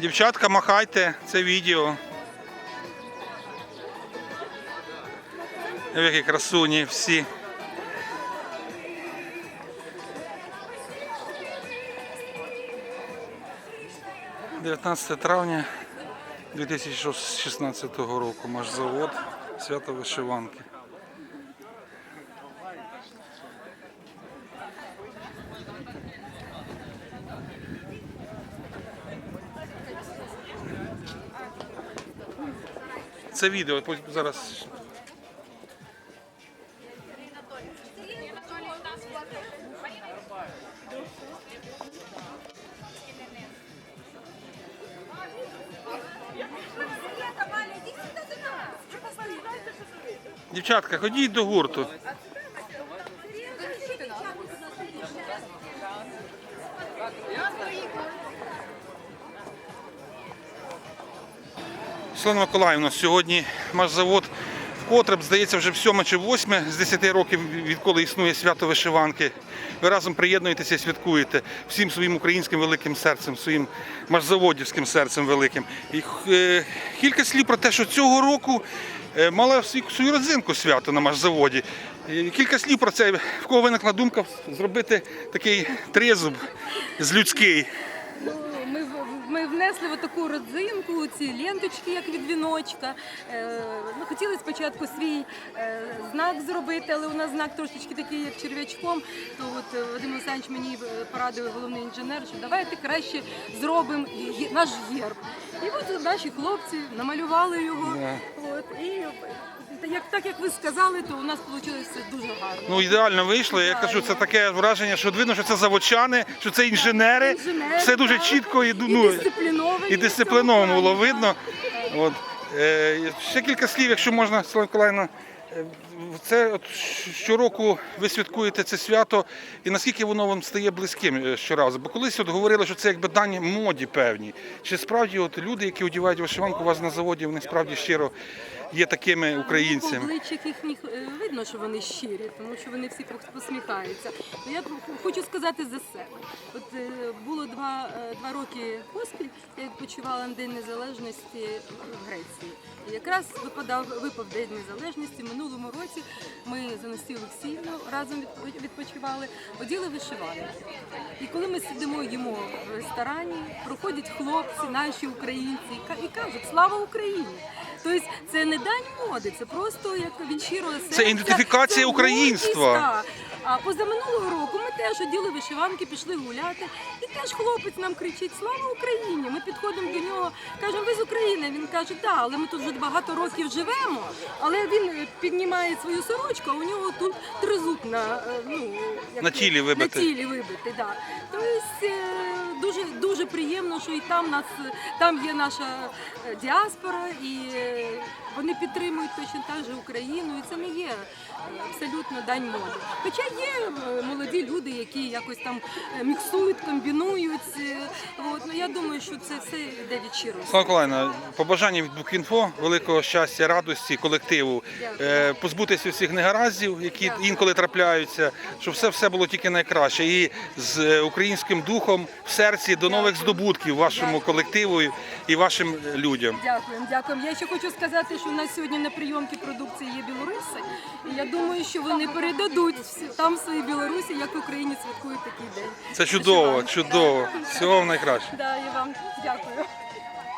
Дівчатка, махайте це відео. Які красуні всі. – 19 травня 2016 року. Машзавод, свято вишиванки. Це відео, зараз. Дівчатка, ходіть до гурту. Світлана Миколаївна, сьогодні машзавод вкотре, здається, вже в сьоме чи восьме з 10 років, відколи існує свято вишиванки. Ви разом приєднуєтеся і святкуєте всім своїм українським великим серцем, своїм машзаводівським серцем великим. І е, кілька слів про те, що цього року е, мала свою родзинку свято на машзаводі. І Кілька слів про це, в кого виникла думка зробити такий тризуб з людський. Ну, Ми, внесли таку родзинку, ці ленточки, як від віночка. Е, Ми хотіли спочатку свій е, знак зробити, але у нас знак трошечки такий, як черв'ячком. То от е, Вадим Олександрович мені порадив головний інженер, що давайте краще зробимо наш герб. І от наші хлопці намалювали його. От, і як, так як ви сказали, то у нас вийшло все дуже гарно. Ну ідеально вийшло. Я кажу, це таке враження, що видно, що це заводчани, що це інженери. Інженери, Все дуже так. чітко і, І ну, дисципліновані і дисципліновано було видно. От. Е, ще кілька слів, якщо можна, Слава Миколаївна. Е, Це от щороку ви святкуєте це свято, і наскільки воно вам стає близьким е, щоразу? Бо колись от говорили, що це якби дані моді певні. Чи справді от люди, які одягають вишиванку у вас на заводі, вони справді щиро є такими українцями? обличчях їхніх е, видно, що вони щирі, тому що вони всі пос- посміхаються. Ну, Я хочу сказати за себе. От е, було два, е, два роки поспіль, я відпочивала на День Незалежності в Греції. І якраз випадав випав День Незалежності. Минулому році ми з Анастасією Олексіївною разом відпо- відпочивали, оділи вишиванки. І коли ми сидимо їмо в ресторані, проходять хлопці, наші українці, і кажуть Слава Україні! Тобто це не дань моди, це просто як від щирого серця. ідентифікація українства. А позаминулого року ми теж оділи вишиванки, пішли гуляти, і теж хлопець нам кричить Слава Україні! Ми підходимо до нього, кажемо, ви з України. Він каже, так, але ми тут вже багато років живемо. Але він піднімає свою сорочку, а у нього тут тризуб на, е, ну, як На тілі вибитий. На тілі вибитий, так. Тобто е, дуже, дуже приємно, що і там нас там є наша е, діаспора, і е, вони підтримують точно так же Україну, і це не є абсолютно дань моди. Хоча є е, молоді люди, які якось там міксують, комбінують. От, ну, я думаю, що це все йде від щирості. Слава побажання від Букінфо, великого щастя, радості, колективу, Дякую. позбутися всіх негараздів, які Дякую. інколи трапляються, щоб все все було тільки найкраще. І з українським духом в серці до нових здобутків вашому колективу і вашим людям. Дякуємо, дякуємо. Я ще хочу сказати, що у нас сьогодні на прийомці продукції є білоруси, і я думаю, що вони передадуть там свої Білорусі, як в Україні святкують такий день. Це чудово, чудово. Всього найкраще. Да, і вам дякую.